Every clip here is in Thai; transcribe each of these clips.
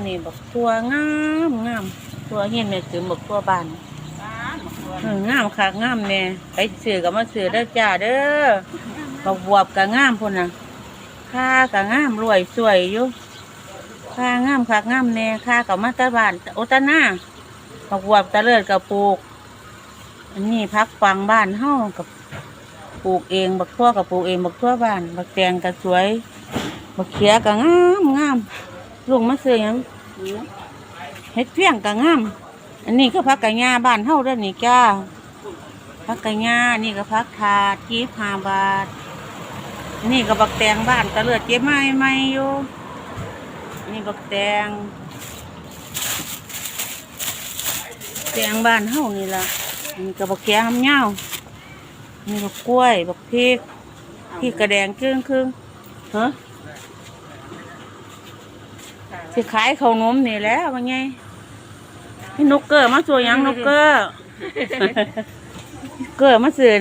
อนี้บักตัวงามงามตัวเห็นแม่คือบักตัวบานเอองามคักงามแน่ไปซื้อก็มาซื้อเด้อจ้าเด้อบักบวบก็งามพุ่นน่ะค่าก็งามรวยสวยอยู่ค่างามคักงามแน่ค่าก็มาแตะบ้านโอตะหน้าบักบวบตะเลิศก็ปลูก อันนี้พักฟังบ้านเฮากับปลูกเองบักทั่วกับปลูกเองบักทั่วบ้าน บักแตงก็สวยบักเขียก็งามงาม ลุงมาซื้อยังเฮ็ดเพียงก็งาม อันนี้ก็พักกะหญ้าบ้านเฮาเด้อนี่จ้าพักกะหญ้านี่ก็พักถาดจีบห้าบาทอันนี้ก็บักแตงบ้านตะเลือดเจ็บไม้ไม้อยู่อันนี่บักแตงแตงบ้านเฮานี่ล่ะนี่ก็บักแกงเหย้านี่บักกล้วยบักพริกพริกกระแดงครึ่งครึ่งๆฮะ สิขายข้าวนมนี่แหล้วว่าไงพี่นกเกอร์มาสวยยังนกเกอร์เกอร์มาสื่น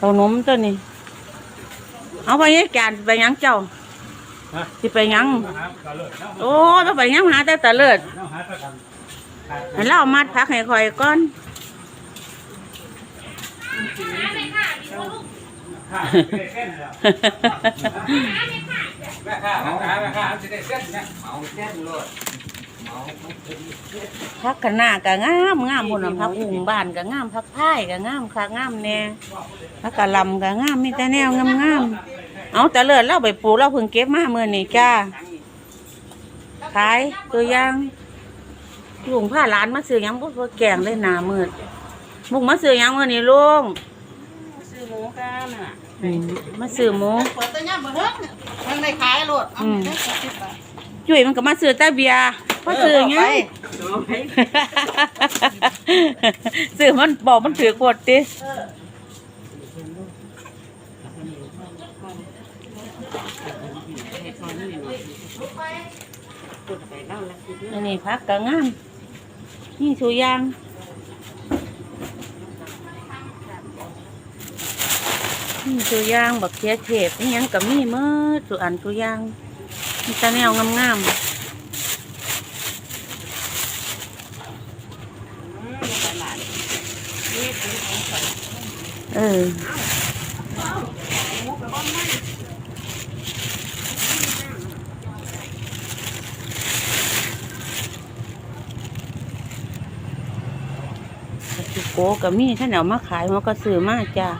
ข้าวนมตัวนี้ เอาไปยังการไปยังเจ้าฮะสิไปยังหาตะเลิดเนาะโอ้ต้องไปยังหาแต่ตะเลิดเนาะหาตะกันให้เราเอามัดพักให้คอยก่อน ม่ได้เส้นแม่ข้าแม่ข้าแม่ข้าจะได้เส้นนะเมาเส้นโลดเมาพักกันหน้าก็งามงามพุ่นน่ะพักอุ้งบ้านก็งามพักพ่ายก็งามคักงามแน่พักกะลำก็งามมีแต่แนวงามงามเอาแต่เลิศเราไปปลูกเราเพิ่งเก็บมาเมื่อนี้จ้าขายตัวอย่างลุงผ้าหลานมาซื้อยังบ่บ่แกงเลยหนามืดมุกมาซื้อยังเมื่อนี้ลุงซื้อหมูกันน่ะ อืมมาซื้อหมู เปิดตัวย่ำบ่เฮิงมันได้ขายโลดเอาอืมได้สักสิบบาทจุ้ยมันก็มาซื้อแต่เบียร์มาซื้อหยังเอาไปซื้อมันบอกมันถือกดติอันนี้พักก็งามนี่สุยาง นี่สุยางบักเขียเทศนี่ยังกับมีเมื่อสุอันสุยางมีแตาแนวงามๆเออสิโกกับมีท่านเอามาขายมันก็ซื้อมาจ้า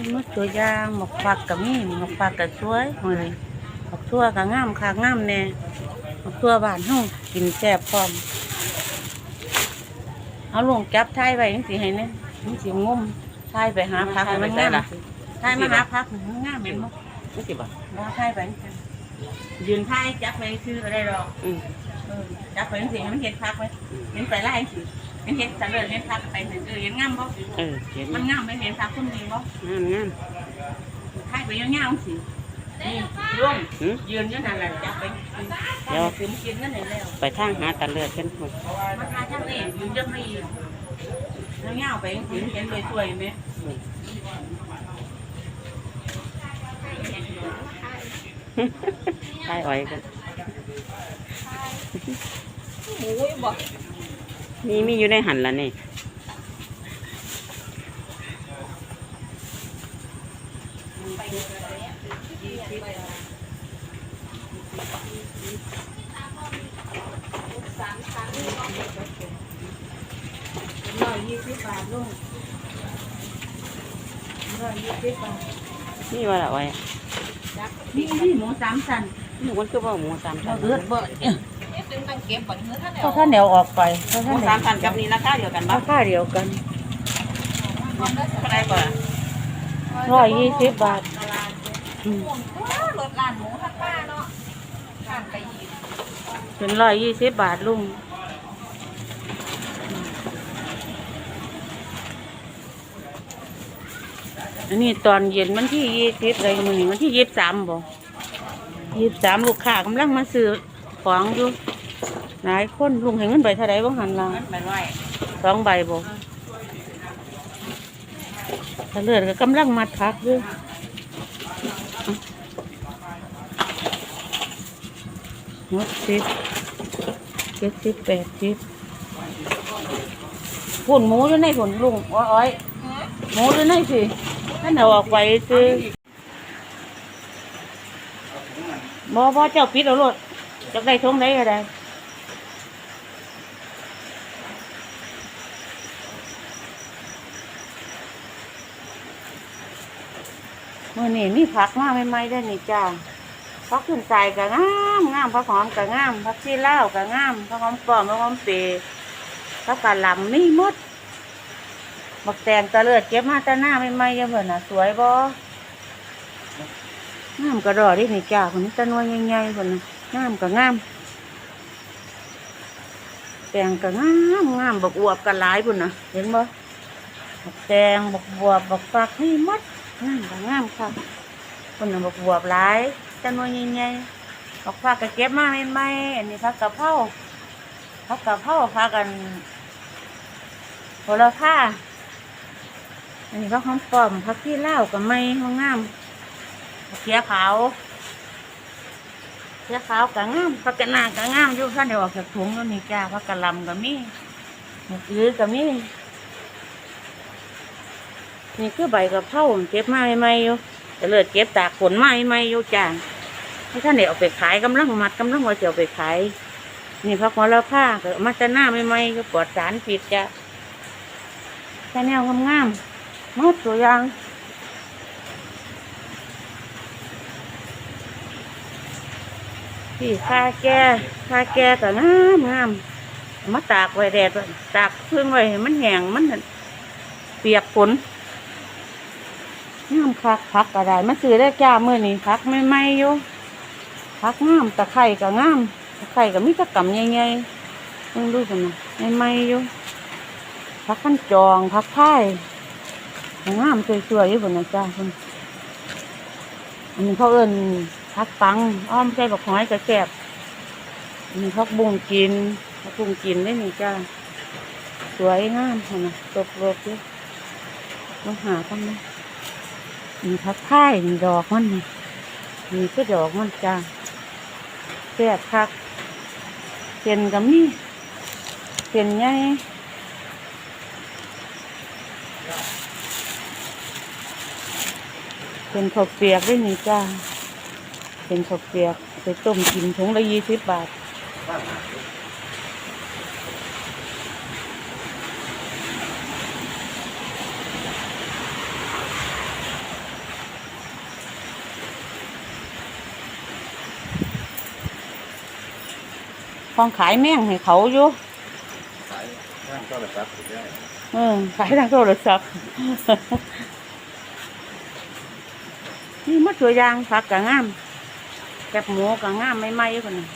มันมัดตัวยางหมกฟักกับมีหมกฟักกับสวยเลยหมกทั่วกับงามคางามแน่หมกทั่วบ้านเฮากินแซ่บพร้อมเอาลงจับท้ายไว้จังสิให้เนี่ยมันสิงมท้ายไปหาพักให้มันงามท้ายมาหาพักให้มันงามเห็นบ่นี่สิบบาทบ่ท้ายไปจังยืนท้ายจับไปซื้อก็ได้หรอกอืมเออจับไปจังสิให้มันเห็นพักไว้เห็นไปไล่สิ เห็นเห็นสันเลยเห็นพักไปเห็นเออเห็นงามบ่เออเห็นมันงามไหม่เห็นพักคนดีบ่งามงามท้ายไปยังงามสินี่ร่วงหืมยืนอยู่นั่นแหละจับไปเดี๋ยวถึงกินนั่นเลยแล้วไปทางหาตะเลือดเป็นคนมาทาทางนี้ยืนจังไม่ยืนแล้วเงาไปจังสิเห็นเลยสวยไหมใช่อ้อยกันโอ้ยบ่ นี่มีอยู่ในหันละนี่ร้อยยี่สิบบาทลูกร้อยยี่สิบบาทนี่ว่าละอ้อยนี่นี่หมูสามสันนี่มันคือว่าหมูสามเราชั้นเลือดเบิด เนี่ยตึงตั้งเก็บบ่เนื้อท่านเขาท่านเดียวออกไปเขาหท่ามูนเดีสามยวชั้นกับนี่ราคาเดียวกันราบ่คาเดียวกันเท่าไหร่ก่อนร้อยยี่สิบบาทอืมรถร้านหมูทักป้าเนาะร้านไปอีกเป็นร้อยยี่สิบบาทลุงอันนี้ตอนเย็นวันที่ยี่สิบอะไรกันนี่วันที่ยี่สิบสามบ่ยี่สิบสามลูกค้ากำลังมาซื้อของอยู่ หลายคนลุงให้เงินไปเท่าไรบ้างหันละเงินไปร้อยสองใบบ่ถ้าเลือดก็กำลังมัดพักอยู่หกสิบเจ็ดสิบแปดสิบผุนหมูอยู่ในผุนลุงอ้อยๆหมูอยู่ในสิท่านเอาออกไปซื้อบ่บ่เจ้าปิดเอาโลดจะได้ทงได้ก็ได้ มื่อนี้มีผักมาใหม่ๆได้นี่จ้าพักขึ้นใจก็งามงามพักหอมก็งามพักชีเล่าก็งามพักหอมปอมพักหอมเปรย์พักกะหล่ำมีหมดบักแตงตะเลือดเก็บมาตะหน้าไม่ไม่ยังเพิ่นน่ะสวยบ่งามกระดอดินี่จ้าคนนี้ตะนวลใหญ่ๆคนน่ะงามก็งามแตงก็งามงามบักอวบก็หลายพุ่นน่ะเห็นบ่บักแตงบักบวบบักฟักนี่มด งามก็งามค่ะคนน่ะบักบวบหลายจำนวนใหญ่ๆบอกผักกระเก็บมากใหม่ๆอันนี้ผักกะเพราผักกะเพราผักกันโหระพาอันนี้ผักหอมปอมผักที่เล่ากับไม้ห้องงามผักเขียขาวเขียขาวกับงามผักกะนางกับงามอยู่ท่านเดี๋ยวออกจากถุงแล้วนี่จ้าผักกะลำกับมีหมกอื้อกับมี นี่คือใบกะเพราเก็บมาใหม่ๆอยู่จะเลือดเก็บตากผลไม้ไม่อยู่จ้าให้ท่านเนี่ยเอาไปขายกำลังมัดกำลังว่าจะเอาไปขาย นี่พักหัวละผ้าก็มาจะหน้าไม่ไม่ก็ปลอดสารผิดจ้ะแค่แนวงามๆมดตัวยางพี่คาแก่คาแก่ก็งามงามมาตากไว้แดดตากพึ่งไว้มันแห้งมันเปียกฝน งามคักพักก็ได้มาซื้อได้จ้ามื่อนี้พักไม่ไม่อยู่พักงามตะไคร่ก็งามตะไคร่ก็มีตะกำใหญ่ๆต้องดูกันะไม่ไม่อยู่พักขั้นจองพักไผ่งามสวยๆอยู่บนนะจ้าคนอันนี้เขาเอิ้นพักปังอ้อมใส่บักหอยกระแสบอันนี้พักบุ้งกินพักบุ้งกินได้นี่จ้าสวยงามคนนะตกโลกอยู่ต้องหาต้องนะ มีทักไข่มีดอกมันนี่มีก็ดอกมันจ้าแซ่บคักเป็นกับมีเป็นไงเป็นข้าวเปียกด้วยนี่จ้าเป็นข้าวเปียกไปต้มกินถุงละยี่สิบบาท ของขายแม่งให้เขาอยู่สายข้างก็เลยครับสุดยอดเออขายทางโทรศัพท์ นี่มัดตัวอยางผักกะงามแคบหมูกะงามไม่ไหม้คนน่ะ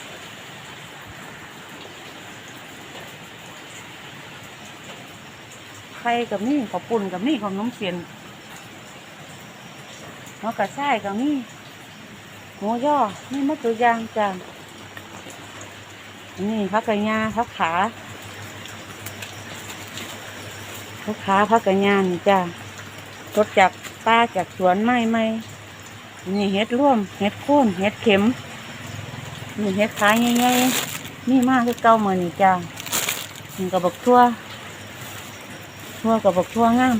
ไข่กับนี่ข้าวปุ่นกับนี่ข้าวน้ำเสียนหัวกระช่ายกับนี่หมูย่อนี่มัดตัวอยางจ้าอั นี่พักกระยาพักขาลูกค้าพักกันยานนี่จ้ารถจากป้าจากสวนไม้ไม้นี่เห็ดร่วมเห็ดโค่นเห็ดเข็มนี่เห็ดขายใหญ่ๆนี่มากคือเก่าเหมือนนี่จ้านี่กระบอกทั่วทั่วกระบอกทั่วงาม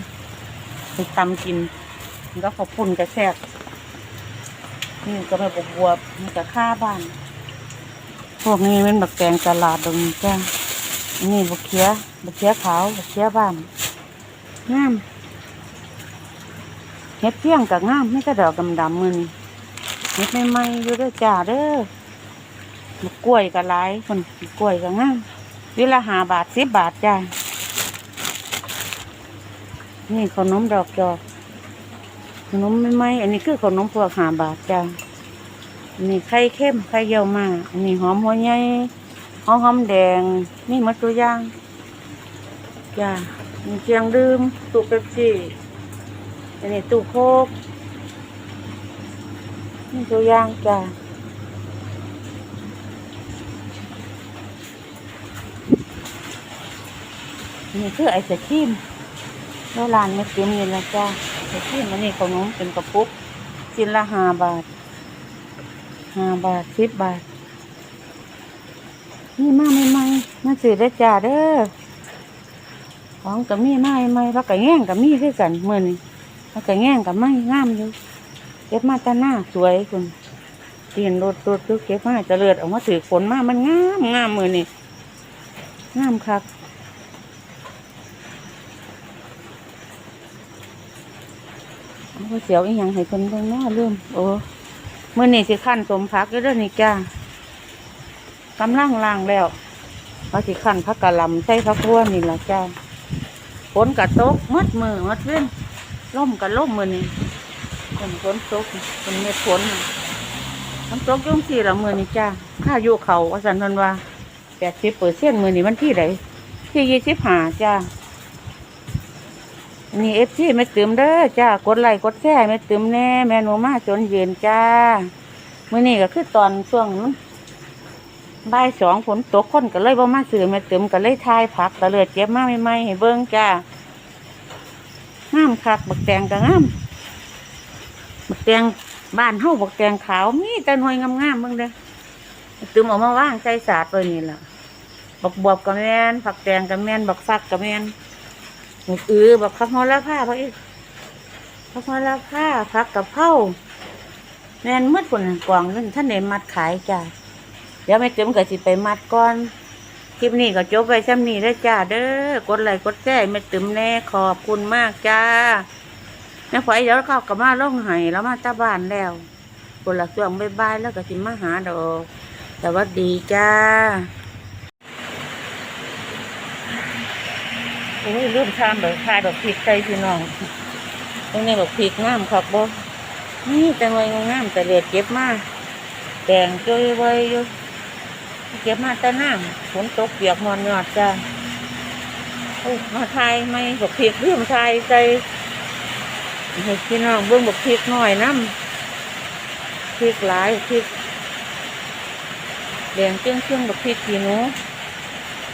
ไปตำกินนี่ก็ขอบปุ่นกระแซกนี่ก็ไม่บกบวบนี่ก็ค่าบ้าน พวกนี้เป็นบักแตงตลาดตรงนี้จ้านี่บักเขียบักเขียขาวบักเขียบ้านงามเฮ็ดเพียงกับงามไม่กระดอกดำๆมือนี่เฮ็ดใหม่ๆอยู่เด้อจ้าเด้อมะกล้วยกับหลายคนกล้วยกับงามวิละหาบาทสิบบาทจ้านี่ขนมดอกจอกขนมใหม่อันนี้คือขนมพวกหาบาทจ้า อันนี้ไข่เข้มไข่เยี่ยวมาอันนี้หอมหัวใหญ่หอมหอมแดง นี่หมดตัวย่างจ้ามีเชียงดื่มตู้เป๊ปซี่อันนี้ตู้โคกนี่ตัวย่างจ้ะนี่คือไอศครีมแล้วร้านไม่เต็มเลยนะจ้าไอศครีมอันนี้ขนมเป็นกระปุกชิ้นละห้าบาท ห้าบาทสิบบาท นี่มาใหม่ๆมาซื้อได้จ้าเด้อของกับมีมาใหม่ๆพักกะแง่งกับมีคือกันเหมือนี้พักกะแง่งกับไม้งามอยู่เก็บมาแตาหน้าสวยคุณตีนรถรถรถเก็บมาจะเลือดออกมาถือฝนมามันงามงามมือนี้งามคักเอาเสียวอีหยังให้เพิ่นเบิ่งเนาะลืมโอ้ มื้อนี้สิคั่นสมพักอยู่ด้อนี่จ้ากำลังล้างแล้วว่าสิคั่นผักกะลำใส่ผักบัวนี่ละจ้าฝนกะตกหมดมือหมดเว้นลมกะลมมือนี้ฝนฝนตกเป็นเม็ดฝนน่ะมันตกยุ่งสี่ละมือนี้จ้าค่าอยู่เขาว่าซั่นเพิ่นว่า80%มื้อนี้มันที่ใดที่25จ้า นี่เอฟซีแม่ตืมเด้อจ้ากดไลค์กดแชร์แม่ตืมแน่แม่หนูมาจนเย็นจ้ามื้อนี้ก็คือตอนช่วงนั้นบ่ายสองฝนตกคนก็เลยบ่มาซื้อแม่ตืมก็เลยทายผักก็เลยเจ็บมาใหม่ๆให้เบิ่งจ้างามคักบักแตงก็งามบักแตงบ้านเฮาบักแตงขาวมีแต่หน่วยงามๆเบิ่งเด้อตืมออกมาว่างใส่สาดไว้นี่ล่ะบักบวบก็แมนผักแตงก็แมนบักฟักก็แมน หมูอือแบบพักฮอละผ้าพักอีกพักฮอลละผ้าพักกับเผาแมนมืดคนกวางนั่นท่านไหนมัดขายจ้าเดี๋ยวไม่เต็มก็สิไปมัดก่อน คลิปนี้ก็จบไปซ้ำนี้แล้วจ้าเด้อกดไลค์กดแชร์ไม่เตึมแน่ขอบคุณมากจ้าแม่ฝอยเดี๋ยวเขากลับมาล่องไห้แล้วมาตาบ้านแล้วคนละช่วงบายๆแล้วก็สิมาหาดอกสวัสดีจ้า อ้ยเริ่มทานแบบทายแบบพริกใส่พี่น้องตรงนี้แบบพริกงามครับบ่นี่แต่ไว้งามแต่เลือดเก็บมากแดงจ้อยไว้อยู่เก็บมาแต่น้ำฝนตกเปียกนอนยอดจ้าโอ้มาทายไม่แบบพริกเรื่องทายใส่ให้พี่น้องเบิ่งแบบพริกหน่อยน้ำพริกหลายพริกแดงเจื้องเจื้องแบบพริกขี้หนู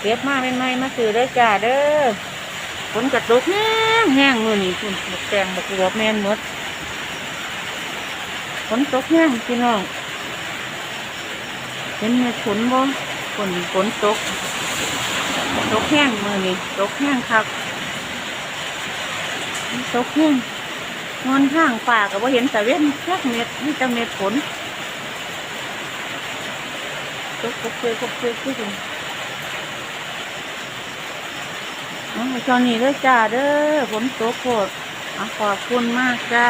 เก็บมาใหม่มาซื้อได้จ้าเด้อ ฝนกระตกแห้งแห้งมือนี่คุณบักแตงบักเหลือบแมนหมดฝนตกแห้งพี่น้องเป็นเม็ดฝนบ่ฝนฝนตก ตกแห้งมือนี่ตกแห้งครับตกแห้งนอนข้างป่าก็บ่เห็นแต่เว้นแค่เม็ดนี่แต่เม็ดฝนตกกบเกยกบเกยขึ้น อ๋อ ตอนนี้เด้อจ้าเด้อฝนตกโคตรอะขอบคุณมากจ้า